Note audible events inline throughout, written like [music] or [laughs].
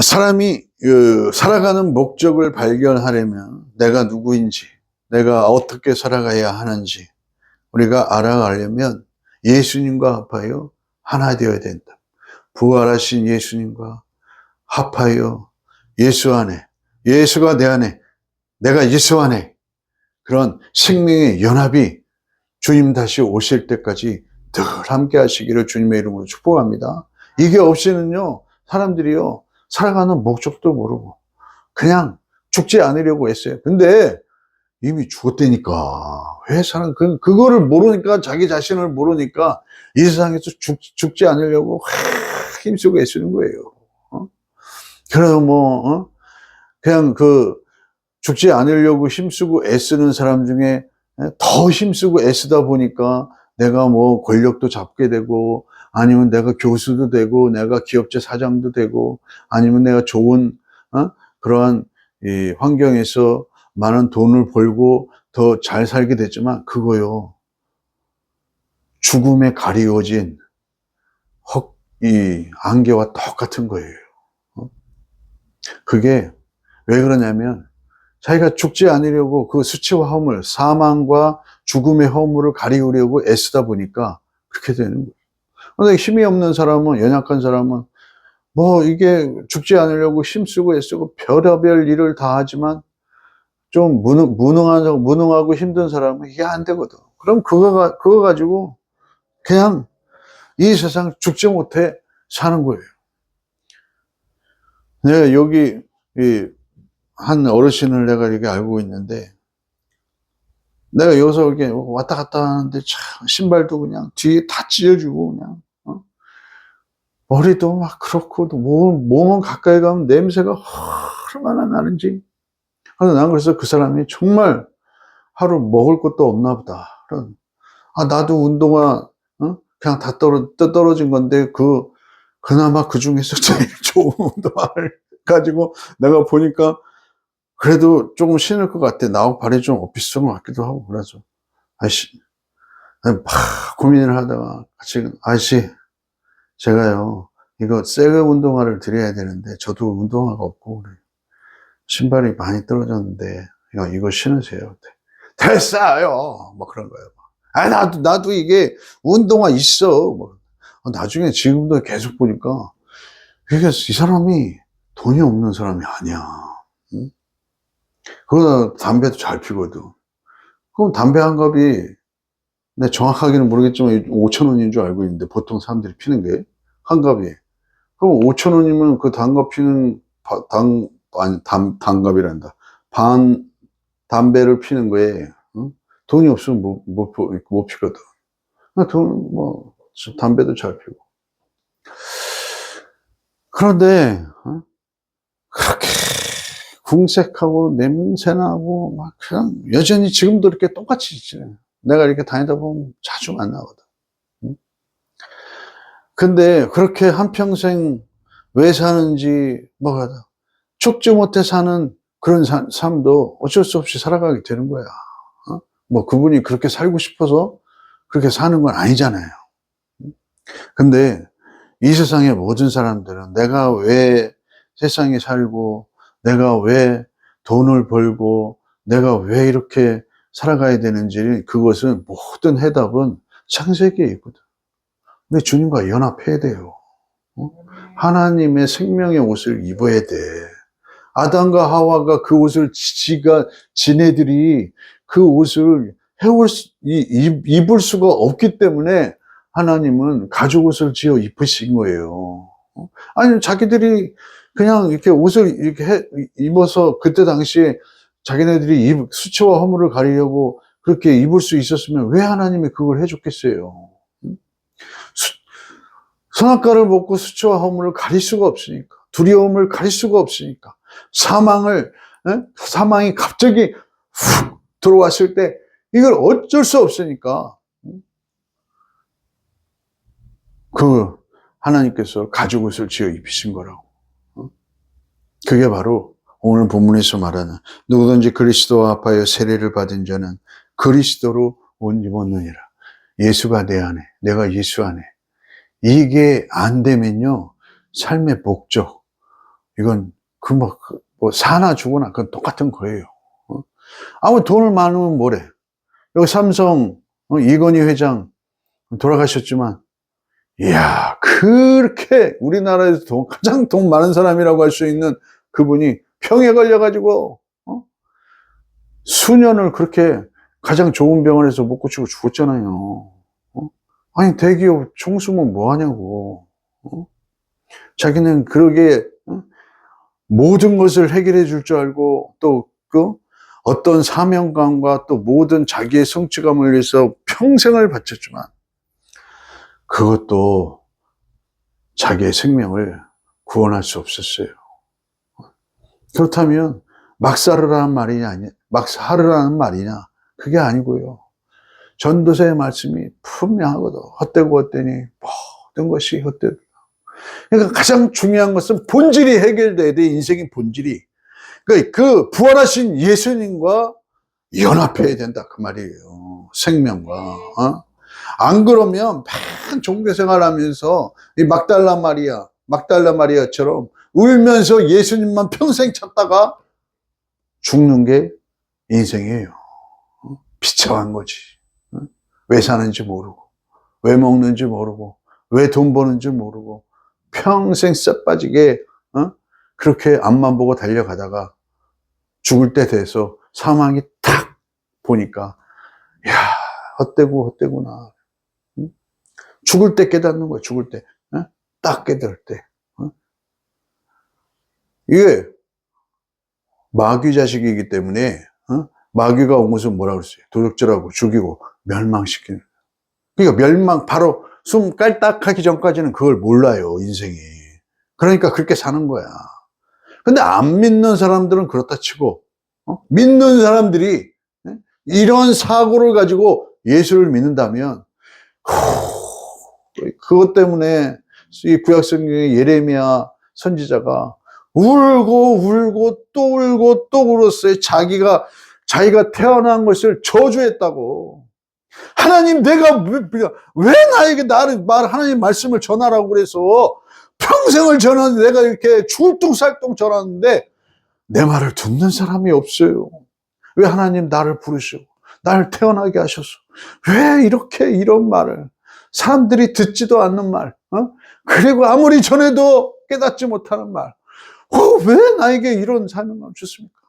사람이 그, 살아가는 목적을 발견하려면 내가 누구인지, 내가 어떻게 살아가야 하는지 우리가 알아가려면 예수님과 합하여 하나 되어야 된다. 부활하신 예수님과 합하여 예수 안에, 예수가 내 안에, 내가 예수 안에 그런 생명의 연합이 주님 다시 오실 때까지 늘 함께 하시기를 주님의 이름으로 축복합니다. 이게 없이는요, 사람들이요, 살아가는 목적도 모르고, 그냥 죽지 않으려고 했어요. 근데 이미 죽었다니까. 왜 사람, 그, 그거를 모르니까, 자기 자신을 모르니까, 이 세상에서 죽, 죽지 않으려고 하, 힘쓰고 애쓰는 거예요. 어? 그래서 뭐, 어? 그냥 그, 죽지 않으려고 힘쓰고 애쓰는 사람 중에 더 힘쓰고 애쓰다 보니까 내가 뭐 권력도 잡게 되고 아니면 내가 교수도 되고 내가 기업체 사장도 되고 아니면 내가 좋은 어? 그러한 이 환경에서 많은 돈을 벌고 더 잘 살게 됐지만 그거요 죽음에 가리워진 헉, 이 안개와 똑같은 거예요. 어? 그게 왜 그러냐면 자기가 죽지 않으려고 그 수치와 허물, 사망과 죽음의 허물을 가리우려고 애쓰다 보니까 그렇게 되는 거예요. 근데 힘이 없는 사람은, 연약한 사람은, 뭐, 이게 죽지 않으려고 힘쓰고 애쓰고 별의별 일을 다 하지만 좀 무능, 무능하고, 무능하고 힘든 사람은 이게 안 되거든. 그럼 그거, 가- 그거 가지고 그냥 이 세상 죽지 못해 사는 거예요. 내가 여기, 이, 한 어르신을 내가 이렇게 알고 있는데, 내가 여기서 이렇게 왔다 갔다 하는데, 참, 신발도 그냥 뒤에 다 찢어주고, 그냥, 어? 머리도 막 그렇고, 또 몸, 몸은 가까이 가면 냄새가 얼마나 나는지. 그래서 난 그래서 그 사람이 정말 하루 먹을 것도 없나 보다. 아, 나도 운동화, 어? 그냥 다 떨어, 떨어진 건데, 그, 그나마 그 중에서 [laughs] 제일 좋은 운동화를 가지고 내가 보니까 그래도 조금 신을 것 같아. 나하고 발이 좀 엇비슷한 것 같기도 하고, 그래서. 아저씨, 막 고민을 하다가, 같이, 아저씨, 제가요, 이거 새거 운동화를 드려야 되는데, 저도 운동화가 없고. 신발이 많이 떨어졌는데, 이거, 이거 신으세요. 됐어요! 뭐 그런 거예요. 아, 나도, 나도 이게 운동화 있어. 뭐. 나중에 지금도 계속 보니까, 이게 이 사람이 돈이 없는 사람이 아니야. 응? 그러다 담배도 잘 피거든. 그럼 담배 한 갑이, 내 정확하게는 모르겠지만 5천 원인 줄 알고 있는데 보통 사람들이 피는 게 한 갑이. 그럼 5천 원이면 그 단갑 피는 바- 당 아니 담 단갑이란다. 반 담배를 피는 거에 응? 돈이 없으면 못, 못, 피- 못 피거든. 돈뭐 담배도 잘 피고. 그런데 어? 그렇게 궁색하고 냄새나고 막 그냥 여전히 지금도 이렇게 똑같이 있지. 내가 이렇게 다니다 보면 자주 만나거든. 응? 근데 그렇게 한평생 왜 사는지 뭐가 다 죽지 못해 사는 그런 사- 삶도 어쩔 수 없이 살아가게 되는 거야. 어? 뭐 그분이 그렇게 살고 싶어서 그렇게 사는 건 아니잖아요. 응? 근데 이 세상의 모든 사람들은 내가 왜 세상에 살고 내가 왜 돈을 벌고 내가 왜 이렇게 살아가야 되는지 그것은 모든 해답은 창세기에 있거든. 근데 주님과 연합해야 돼요. 어? 하나님의 생명의 옷을 입어야 돼. 아담과 하와가 그 옷을 지가 지네들이 그 옷을 해올 수, 입을 수가 없기 때문에 하나님은 가죽 옷을 지어 입으신 거예요. 어? 아니 자기들이 그냥 이렇게 옷을 이렇게 해- 입어서 그때 당시에 자기네들이 입, 수치와 허물을 가리려고 그렇게 입을 수 있었으면 왜 하나님이 그걸 해줬겠어요? 선악과를 먹고 수치와 허물을 가릴 수가 없으니까 두려움을 가릴 수가 없으니까 사망을 에? 사망이 갑자기 훅 들어왔을 때 이걸 어쩔 수 없으니까 응? 그 하나님께서 가죽 옷을 지어 입히신 거라고. 어? 그게 바로 오늘 본문에서 말하는 누구든지 그리스도와 합하여 세례를 받은 자는 그리스도로 옷 입었느니라. 예수가 내 안에, 내가 예수 안에. 이게 안 되면요, 삶의 목적, 이건 그 뭐, 그뭐 사나 죽으나 그건 똑같은 거예요. 어? 아무 돈을 많으면 뭐래. 여기 삼성 어, 이건희 회장 돌아가셨지만 이야 그렇게 우리나라에서 돈, 가장 돈 많은 사람이라고 할 수 있는 그분이 병에 걸려가지고 어? 수년을 그렇게 가장 좋은 병원에서 못 고치고 죽었잖아요. 어? 아니 대기업 총수면 뭐 하냐고. 어? 자기는 그러게 어? 모든 것을 해결해 줄 줄 알고 또그 어떤 사명감과 또 모든 자기의 성취감을 위해서 평생을 바쳤지만 그것도 자기의 생명을 구원할 수 없었어요. 그렇다면 막사르라는 말이냐 아니 막사르라는 말이냐 그게 아니고요. 전도서의 말씀이 분명하거든. 헛되고 헛되니 모든 것이 헛되다. 그러니까 가장 중요한 것은 본질이 해결돼야 돼. 인생의 본질이. 그러니까 그 부활하신 예수님과 연합해야 된다 그 말이에요. 생명과. 어? 안 그러면 맨 종교생활 하면서 이 막달라 마리아, 막달라 마리아처럼 울면서 예수님만 평생 찾다가 죽는 게 인생이에요. 어? 비참한 거지. 어? 왜 사는지 모르고, 왜 먹는지 모르고, 왜 돈 버는지 모르고, 평생 쎄 빠지게, 어? 그렇게 앞만 보고 달려가다가 죽을 때 돼서 사망이 탁 보니까, 야 헛되고 헛되구나. 응? 죽을 때 깨닫는 거야, 죽을 때. 어? 딱 깨달을 때. 어? 이게 마귀 자식이기 때문에 어? 마귀가 온 것은 뭐라 그랬어요? 도적질하고 죽이고 멸망시키는. 그러니까 멸망 바로 숨 깔딱하기 전까지는 그걸 몰라요 인생이. 그러니까 그렇게 사는 거야. 근데 안 믿는 사람들은 그렇다 치고 어? 믿는 사람들이 예? 이런 사고를 가지고 예수를 믿는다면 후, 그것 때문에 이 구약 성경의 예레미야 선지자가 울고 울고 또 울고 또 울었어요. 자기가 자기가 태어난 것을 저주했다고. 하나님 내가 왜, 왜 나에게 나를 말 하나님 말씀을 전하라고 그래서 평생을 전하는데 내가 이렇게 줄뚱살뚱 전하는데 내 말을 듣는 사람이 없어요. 왜 하나님 나를 부르시고 나를 태어나게 하셔서 왜 이렇게 이런 말을 사람들이 듣지도 않는 말 어? 그리고 아무리 전해도 깨닫지 못하는 말 어, 왜 나에게 이런 사명감을 주십니까?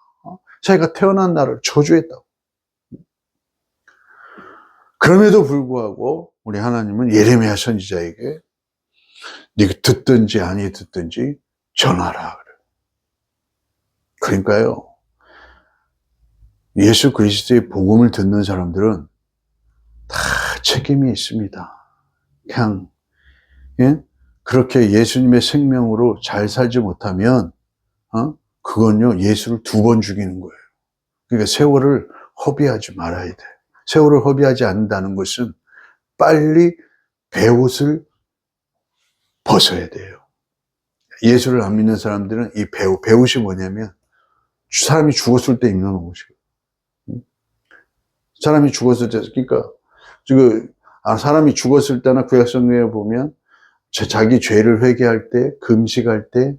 어? 자기가 태어난 나를 저주했다고. 그럼에도 불구하고 우리 하나님은 예레미야 선지자에게 네가 듣든지 아니 듣든지 전하라 그래. 그러니까요. 예수 그리스도의 복음을 듣는 사람들은 다 책임이 있습니다. 그냥 예? 그렇게 예수님의 생명으로 잘 살지 못하면 어? 그건요 예수를 두 번 죽이는 거예요. 그러니까 세월을 허비하지 말아야 돼. 세월을 허비하지 않는다는 것은 빨리 배옷을 벗어야 돼요. 예수를 안 믿는 사람들은 이 배우, 배옷이 뭐냐면 사람이 죽었을 때 입는 옷이에요. 사람이 죽었을 때, 그러니까, 지금, 아, 사람이 죽었을 때나 구약성경에 보면, 자기 죄를 회개할 때, 금식할 때,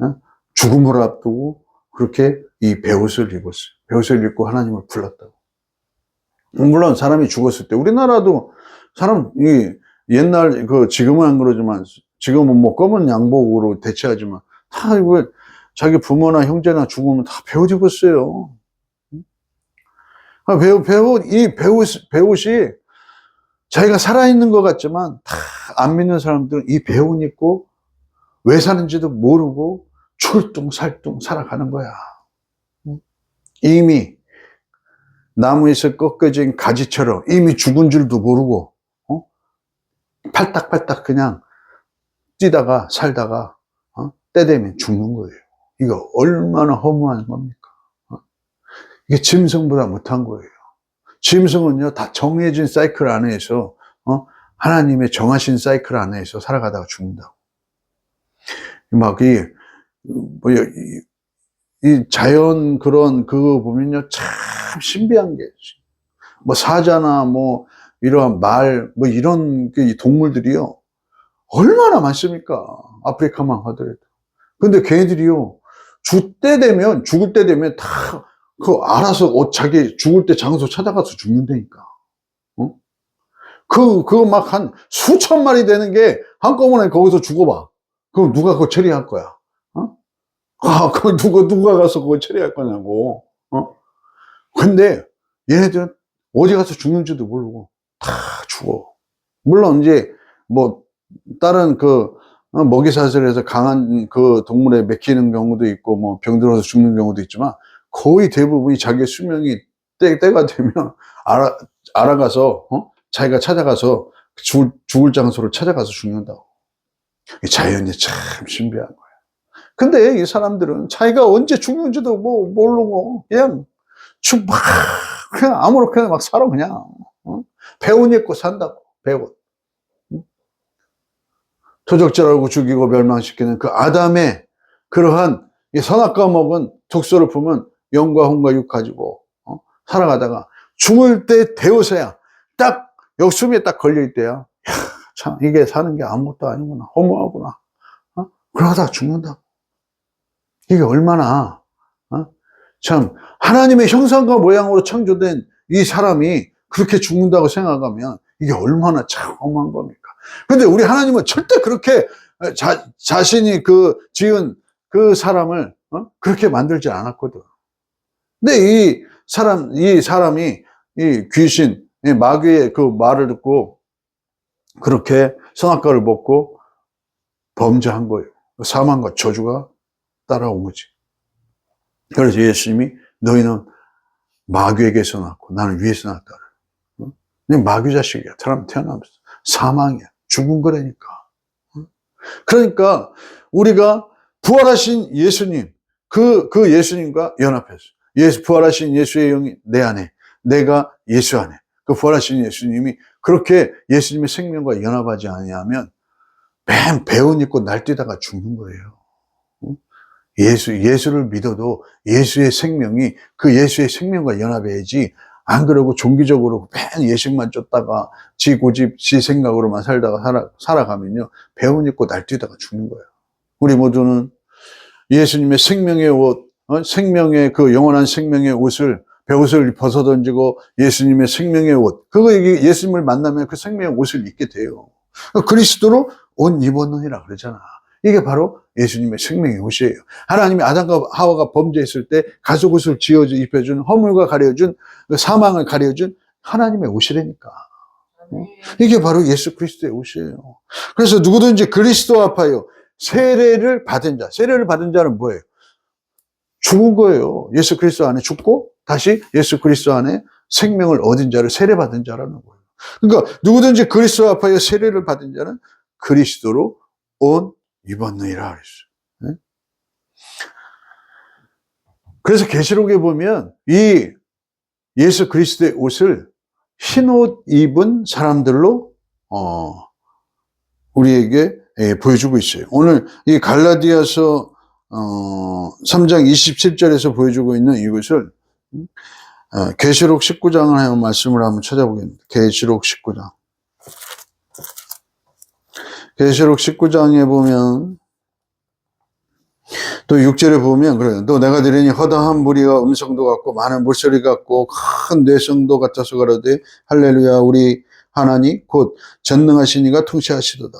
어? 죽음을 앞두고, 그렇게 이 배옷을 입었어요. 배옷을 입고 하나님을 불렀다고. 물론 사람이 죽었을 때, 우리나라도 사람, 이 옛날, 그, 지금은 안 그러지만, 지금은 뭐 검은 양복으로 대체하지만, 다 이거, 자기 부모나 형제나 죽으면 다 배옷 입었어요. 아, 배우, 배우, 이 배옷, 배옷이 자기가 살아있는 것 같지만 다 안 믿는 사람들은 이 배옷 입고 왜 사는지도 모르고 출뚱살뚱 살아가는 거야. 이미 나무에서 꺾어진 가지처럼 이미 죽은 줄도 모르고, 어? 팔딱팔딱 그냥 뛰다가 살다가, 어? 때 되면 죽는 거예요. 이거 얼마나 허무한 겁니까? 이게 짐승보다 못한 거예요. 짐승은요, 다 정해진 사이클 안에서, 어? 하나님의 정하신 사이클 안에서 살아가다가 죽는다고. 막, 이, 뭐, 이, 이 자연 그런 그거 보면요, 참 신비한 게, 뭐, 사자나 뭐, 이러한 말, 뭐, 이런 그 동물들이요, 얼마나 많습니까? 아프리카만 하더라도. 근데 걔네들이요, 죽 때 되면, 죽을 때 되면 다, 그, 알아서, 어, 자기 죽을 때 장소 찾아가서 죽는다니까. 어? 그, 그거 막한 수천 마리 되는 게 한꺼번에 거기서 죽어봐. 그럼 누가 그거 처리할 거야? 어? 아, 그거 누가, 누가 가서 그거 처리할 거냐고. 어? 근데 얘네들은 어디 가서 죽는지도 모르고 다 죽어. 물론 이제 뭐 다른 그 어, 먹이 사슬에서 강한 그 동물에 맥히는 경우도 있고 뭐 병들어서 죽는 경우도 있지만 거의 대부분이 자기의 수명이 때, 때가 되면 알아, 알아가서 어? 자기가 찾아가서 죽을, 죽을 장소를 찾아가서 죽는다고. 이 자연이 참 신비한 거야. 근데 이 사람들은 자기가 언제 죽는지도 뭐 모르고 그냥 죽, 막, 그냥 아무렇게나 막 살아, 그냥. 어? 배운 입고 산다고, 배운. 도적질하고 죽이고 멸망시키는 그 아담의 그러한 이 선악과 먹은 독소를 품은 영과 혼과 육 가지고 어? 살아가다가 죽을 때 되어서야 딱 역숨에 딱 걸릴 때야. 야, 참 이게 사는 게 아무것도 아니구나. 허무하구나. 어? 그러다 죽는다. 이게 얼마나 어? 참 하나님의 형상과 모양으로 창조된 이 사람이 그렇게 죽는다고 생각하면 이게 얼마나 참 험한 겁니까? 근데 우리 하나님은 절대 그렇게 자, 자신이 그 지은 그 사람을 어? 그렇게 만들지 않았거든. 근데 이 사람, 이 사람이 이 귀신, 이 마귀의 그 말을 듣고 그렇게 선악과를 먹고 범죄한 거예요. 사망과 저주가 따라온 거지. 그래서 예수님이 너희는 마귀에게서 낳고 나는 위에서 낳았다. 어? 마귀 자식이야. 사람 태어나면서. 사망이야. 죽은 거라니까. 어? 그러니까 우리가 부활하신 예수님, 그, 그 예수님과 연합해서 예수, 부활하신 예수의 영이 내 안에, 내가 예수 안에, 그 부활하신 예수님이 그렇게 예수님의 생명과 연합하지 아니하면 맨 배운 입고 날뛰다가 죽는 거예요. 어? 예수, 예수를 믿어도 예수의 생명이 그 예수의 생명과 연합해야지 안 그러고 종기적으로 맨 예식만 쫓다가 지 고집, 지 생각으로만 살다가 살아, 살아가면요. 배운 입고 날뛰다가 죽는 거예요. 우리 모두는 예수님의 생명의 옷, 어? 생명의 그 영원한 생명의 옷을 배옷을 벗어 던지고 예수님의 생명의 옷, 그거 예수님을 만나면 그 생명의 옷을 입게 돼요. 그리스도로 옷 입었느니라 그러잖아. 이게 바로 예수님의 생명의 옷이에요. 하나님이 아담과 하와가 범죄했을 때 가죽옷을 지어줘 입혀준 허물과 가려준 그 사망을 가려준 하나님의 옷이라니까. 이게 바로 예수 그리스도의 옷이에요. 그래서 누구든지 그리스도 앞하여 세례를 받은 자, 세례를 받은 자는 뭐예요? 죽은 거예요. 예수 그리스도 안에 죽고 다시 예수 그리스도 안에 생명을 얻은 자를 세례 받은 자라는 거예요. 그러니까 누구든지 그리스도 앞하여 세례를 받은 자는 그리스도로 옷 입었느니라 그랬어요. 네? 그래서 계시록에 보면 이 예수 그리스도의 옷을 흰옷 입은 사람들로 어, 우리에게 예, 보여주고 있어요. 오늘 이 갈라디아서 어, 3장 27절에서 보여주고 있는 이것을 어, 계시록 19장을 하여 말씀을 한번 찾아보겠습니다. 계시록 19장. 계시록 19장에 보면 또 6절에 보면 그래요. 또 내가 들으니 허다한 무리가 음성도 같고 많은 물소리 같고 큰 뇌성도 같아서 그러되 할렐루야 우리 하나님 곧 전능하신 이가 통치하시도다.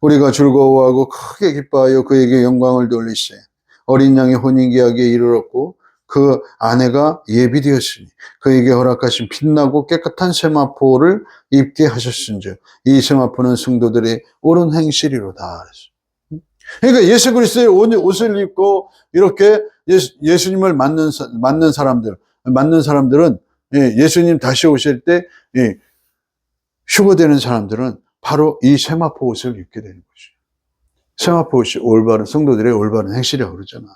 우리가 즐거워하고 크게 기뻐하여 그에게 영광을 돌리세. 어린 양의 혼인계약에 이르렀고 그 아내가 예비되었으니 그에게 허락하신 빛나고 깨끗한 세마포를 입게 하셨은즉 이 세마포는 성도들의 옳은 행실이로다. 그러니까 예수 그리스도의 옷을 입고 이렇게 예수, 님을 맞는, 맞는 사람들, 맞는 사람들은 예, 예수님 다시 오실 때 예, 휴거되는 사람들은 바로 이 세마포 옷을 입게 되는 것이죠. 세마포 옷이 올바른 성도들의 올바른 행실이라고 그러잖아.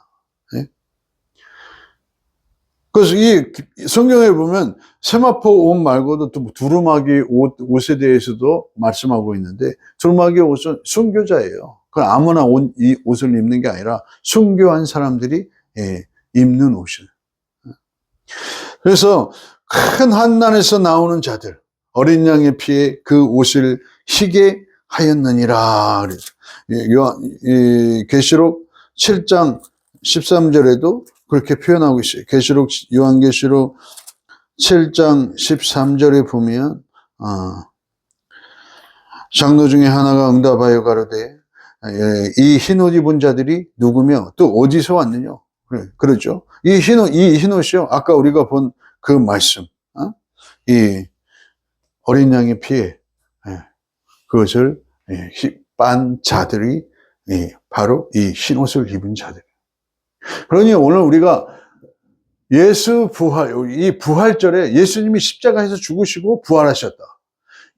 예? 그래서 이 성경에 보면 세마포 옷 말고도 또 두루마기 옷, 옷에 대해서도 말씀하고 있는데 두루마기 옷은 순교자예요. 그 아무나 옷, 이 옷을 입는 게 아니라 순교한 사람들이 예, 입는 옷이에요. 그래서 큰 한난에서 나오는 자들, 어린 양의 피에 그 옷을 희게 하였느니라. 그래서 계시록 7장 13절에도 그렇게 표현하고 있어요. 계시록 요한계시록 7장 13절에 보면 어, 장로 중에 하나가 응답하여 가로되 예, 이 흰 옷 입은 자들이 누구며 또 어디서 왔느냐? 그렇죠. 이 흰 옷, 이 흰 옷이요. 아까 우리가 본 그 말씀, 어? 이 어린 양의 피에 예, 그것을 예, 히- 빤 자들이 예, 바로 이 흰 옷을 입은 자들. 그러니 오늘 우리가 예수 부활, 이 부활절에 예수님이 십자가에서 죽으시고 부활하셨다.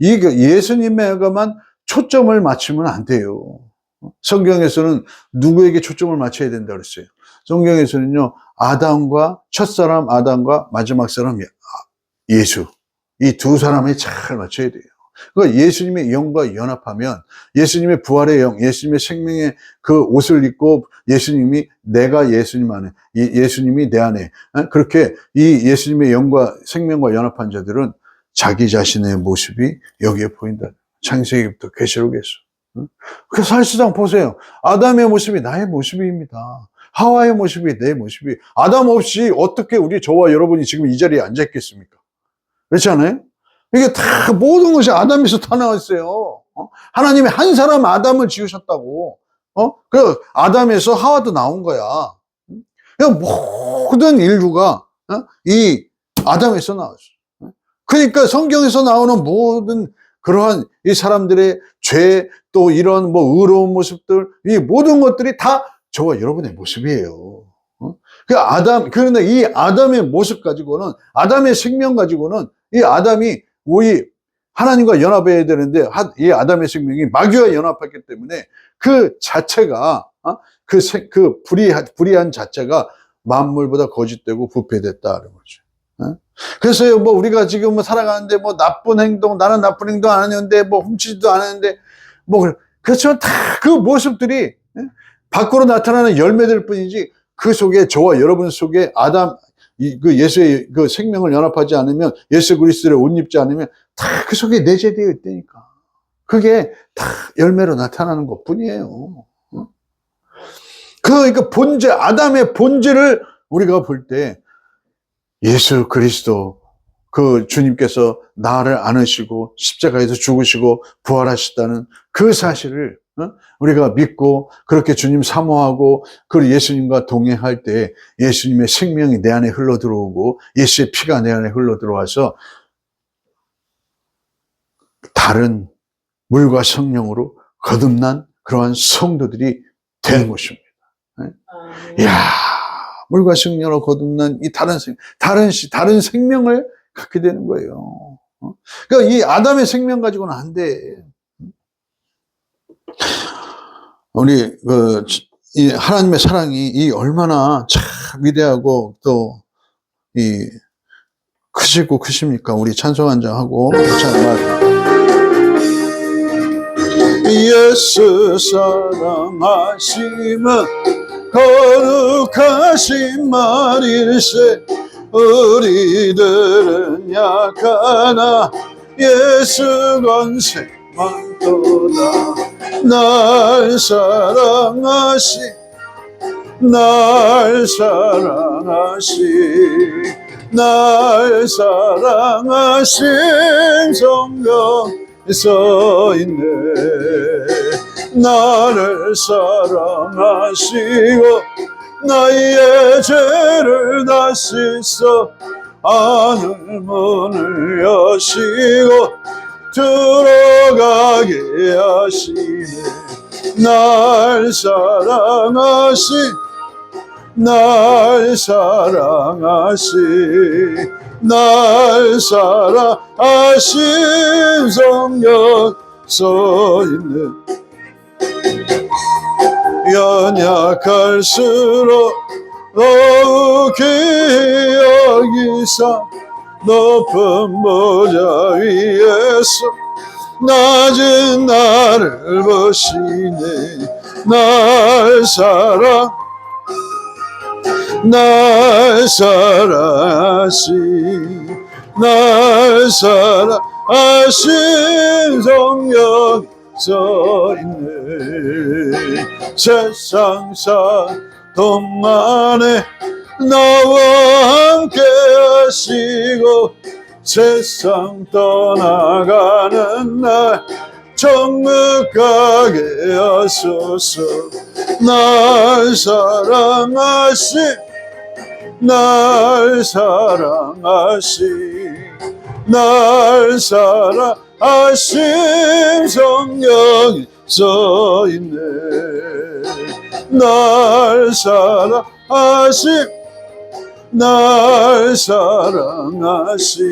이 예수님에게만 초점을 맞추면 안 돼요. 성경에서는 누구에게 초점을 맞춰야 된다 그랬어요. 성경에서는요, 아담과 첫사람 아담과 마지막 사람 예- 예수. 이 두 사람에 잘 맞춰야 돼요. 그 예수님의 영과 연합하면 예수님의 부활의 영, 예수님의 생명의 그 옷을 입고 예수님이 내가 예수님 안에, 예- 예수님이 내 안에 어? 그렇게 이 예수님의 영과 생명과 연합한 자들은 자기 자신의 모습이 여기에 보인다. 창세기부터 계시록에서. 어? 그 사실상 보세요. 아담의 모습이 나의 모습입니다. 하와의 모습이 내 모습이. 아담 없이 어떻게 우리 저와 여러분이 지금 이 자리에 앉아 있겠습니까? 그렇지 않아요? 이게 다 모든 것이 아담에서 다 나왔어요. 어? 하나님이 한 사람 아담을 지으셨다고. 어? 그 아담에서 하와도 나온 거야. 그냥 모든 인류가 어? 이 아담에서 나왔어. 어? 그러니까 성경에서 나오는 모든 그러한 이 사람들의 죄, 또 이런 뭐 의로운 모습들, 이 모든 것들이 다 저와 여러분의 모습이에요. 어? 그 아담, 그런데 이 아담의 모습 가지고는, 아담의 생명 가지고는 이 아담이 우리 하나님과 연합해야 되는데, 하- 이 아담의 생명이 마귀와 연합했기 때문에 그 자체가, 어? 그, 생- 그 불의한, 불의한 자체가 만물보다 거짓되고 부패됐다는 거죠. 어? 그래서 뭐 우리가 지금 뭐 살아가는데 뭐 나쁜 행동, 나는 나쁜 행동 안 하는데 뭐 훔치지도 않았는데 뭐. 그렇지만 다 그 모습들이 예? 밖으로 나타나는 열매들 뿐이지 그 속에 저와 여러분 속에 아담 이- 그 예수의 그 생명을 연합하지 않으면 예수 그리스도를 옷 입지 않으면 다 그 속에 내재되어 있다니까. 그게 다 열매로 나타나는 것 뿐이에요. 어? 그, 그 본질, 아담의 본질을 우리가 볼 때 예수 그리스도 그 주님께서 나를 안으시고 십자가에서 죽으시고 부활하셨다는 그 사실을 어? 우리가 믿고 그렇게 주님 사모하고 그 예수님과 동행할 때 예수님의 생명이 내 안에 흘러 들어오고 예수의 피가 내 안에 흘러 들어와서 다른 물과 성령으로 거듭난 그러한 성도들이 되는 것입니다. 이야, 물과 성령으로 거듭난 이 다른 생, 다른 시, 다른 생명을 갖게 되는 거예요. 어? 그러니까 이 아담의 생명 가지고는 안 돼. 우리 그, 이 하나님의 사랑이 이 얼마나 참 위대하고 또 이 크시고 크십니까? 우리 찬송 한 장 하고 찬말. 예수 사랑하심은 거룩하신 말일세 우리들은 약하나 예수 건생만 도다 날 사랑하시 날 사랑하시 날 사랑하신 써 있네. 나를 사랑하시고 나의 죄를 다 씻어 하늘 문을 여시고 들어가게 하시네. 날 사랑하시 날 사랑하시 날 사랑하신 성경 써 있는 연약할수록 더욱 여기사 높은 보좌 위에서 낮은 나를 보시네. 날 사랑 날 사랑하시 날 사랑하신 성령 서 있네 세상 사 동안에 나와 함께 하시고 세상 떠나가는 날 정직하게 하소서. 날 사랑하시 날 사랑하시 날 사랑하심 성령이 써있네. 날 사랑하심 날 사랑하시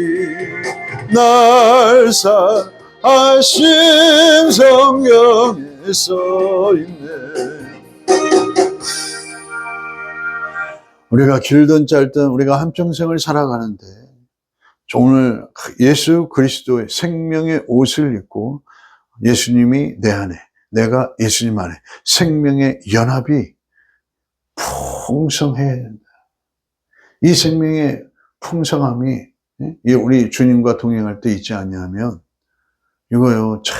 날 사랑하심 성령에 써있네 우리가 길든 짧든 우리가 한평생을 살아가는데 오늘 예수 그리스도의 생명의 옷을 입고 예수님이 내 안에 내가 예수님 안에 생명의 연합이 풍성해야 된다. 이 생명의 풍성함이 예? 우리 주님과 동행할 때 있지 않냐면 이거요 참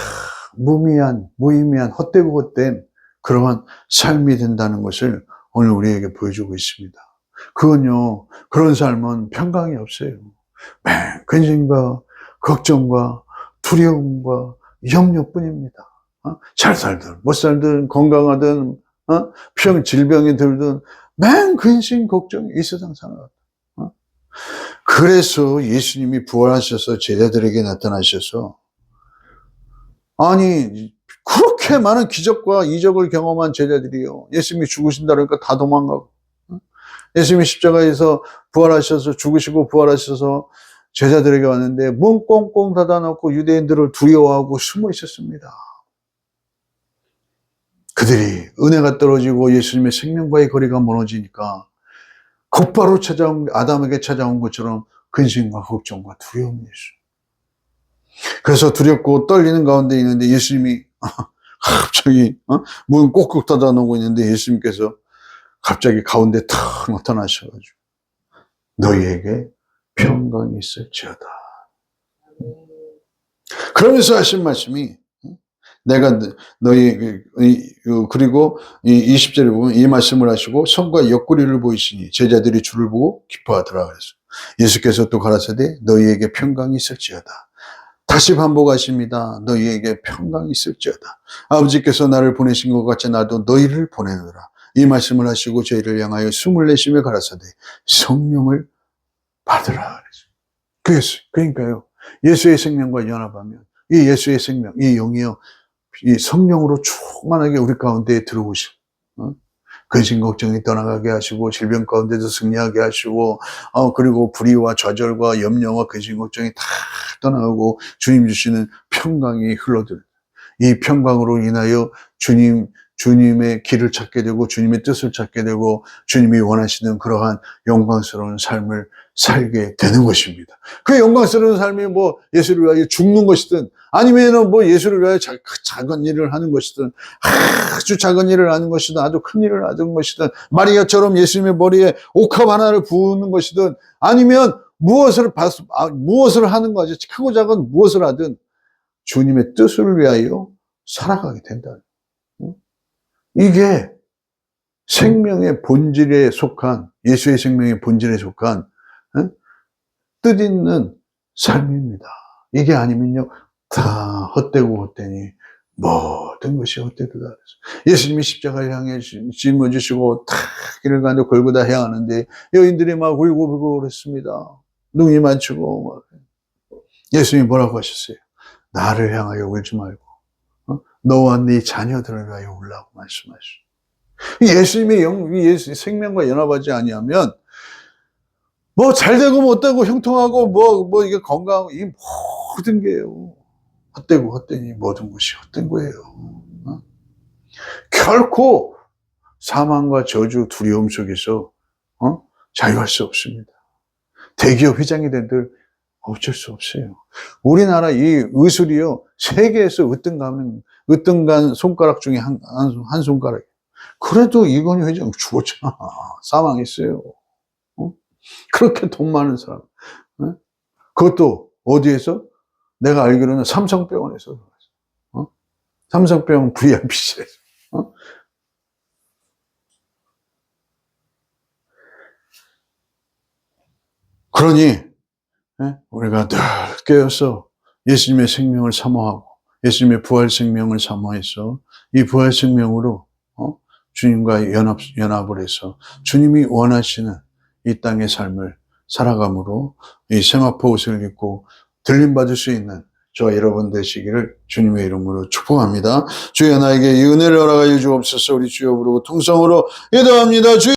무미한 무의미한 헛되고 헛된 그러한 삶이 된다는 것을 오늘 우리에게 보여주고 있습니다. 그건요 그런 삶은 평강이 없어요. 매 근심과 걱정과 두려움과 염려뿐입니다. 어? 잘 살든 못 살든 건강하든 어? 평 질병이 들든 맨 근심 걱정이 이 세상 살아가. 어? 그래서 예수님이 부활하셔서 제자들에게 나타나셔서 아니 그렇게 많은 기적과 이적을 경험한 제자들이요. 예수님이 죽으신다 그러니까 다 도망가고 어? 예수님이 십자가에서 부활하셔서 죽으시고 부활하셔서 제자들에게 왔는데 문 꽁꽁 닫아놓고 유대인들을 두려워하고 숨어 있었습니다. 그들이 은혜가 떨어지고 예수님의 생명과의 거리가 멀어지니까 곧바로 찾아온 아담에게 찾아온 것처럼 근심과 걱정과 두려움이 있어. 그래서 두렵고 떨리는 가운데 있는데 예수님이 [laughs] 갑자기 어? 문 꼭꼭 닫아 놓고 있는데 예수님께서 갑자기 가운데 탁 나타나셔가지고 너희에게 평강이 있을지어다. 그러면서 하신 말씀이 내가 너희 그리고 이 20절에 보면 이 말씀을 하시고 손과 옆구리를 보이시니 제자들이 주를 보고 기뻐하더라 그랬어. 예수께서 또 가라사대 너희에게 평강이 있을지어다. 다시 반복하십니다. 너희에게 평강이 있을지어다. 아버지께서 나를 보내신 것 같이 나도 너희를 보내노라. 이 말씀을 하시고 저희를 향하여 숨을 내쉬며 가라사대 성령을 받으라 그랬어요. 그러니까요. 예수의 생명과 연합하면 이 예수의 생명, 이 영이요, 이 성령으로 충만하게 우리 가운데 들어오시고, 어? 근심 걱정이 떠나가게 하시고, 질병 가운데도 승리하게 하시고, 어, 그리고 불의와 좌절과 염려와 근심 걱정이 다 떠나가고, 주님 주시는 평강이 흘러들. 이 평강으로 인하여 주님, 주님의 길을 찾게 되고, 주님의 뜻을 찾게 되고, 주님이 원하시는 그러한 영광스러운 삶을 살게 되는 것입니다. 그 영광스러운 삶이 뭐 예수를 위하여 죽는 것이든 아니면은 뭐 예수를 위하여 자, 작은 일을 하는 것이든 아주 작은 일을 하는 것이든 아주 큰 일을 하는 것이든 마리아처럼 예수님의 머리에 옥합 하나를 부는 것이든 아니면 무엇을 아, 무엇을 하는 거지 크고 작은 무엇을 하든 주님의 뜻을 위하여 살아가게 된다. 이게 생명의 본질에 속한 예수의 생명의 본질에 속한 뜻 있는 삶입니다. 이게 아니면요, 다 헛되고 헛되니 모든 것이 헛되다. 예수님이 십자가를 향해 짊어지시고 다 길을 가는데 골고다 향하는데 여인들이 막 울고 불고 그랬습니다. 눈이 많치고 예수님이 뭐라고 하셨어요? 나를 향하여 울지 말고 어? 너와 네 자녀들을 위하여 울라고 말씀하셨어요. 예수님의 영, 예수 생명과 연합하지 아니하면 뭐 잘되고 못되고 형통하고 뭐, 뭐 이게 건강하고 이 모든 게요. 헛되고 헛되니 모든 것이 헛된 거예요. 어? 결코 사망과 저주 두려움 속에서 어? 자유할 수 없습니다. 대기업 회장이 된들 어쩔 수 없어요. 우리나라 이 의술이요 세계에서 으뜸가는 으뜸간 손가락 중에 한, 한, 한 손가락. 그래도 이건희 회장 죽었잖아. [laughs] 사망했어요. 그렇게 돈 많은 사람. 그것도 어디에서? 내가 알기로는 삼성병원에서. 어? 삼성병 VIP실. 어? 그러니 예? 우리가 늘 깨어서 예수님의 생명을 사모하고 예수님의 부활 생명을 사모해서 이 부활 생명으로 어? 주님과 연합 연합을 해서 주님이 원하시는 이 땅의 삶을 살아감으로 이 세마포 옷을 입고 들림 받을 수 있는 저와 여러분 되시기를 주님의 이름으로 축복합니다. 주여 나에게 이 은혜를 허락하여 주옵소서 우리 주여 부르고 통성으로 기도합니다. 주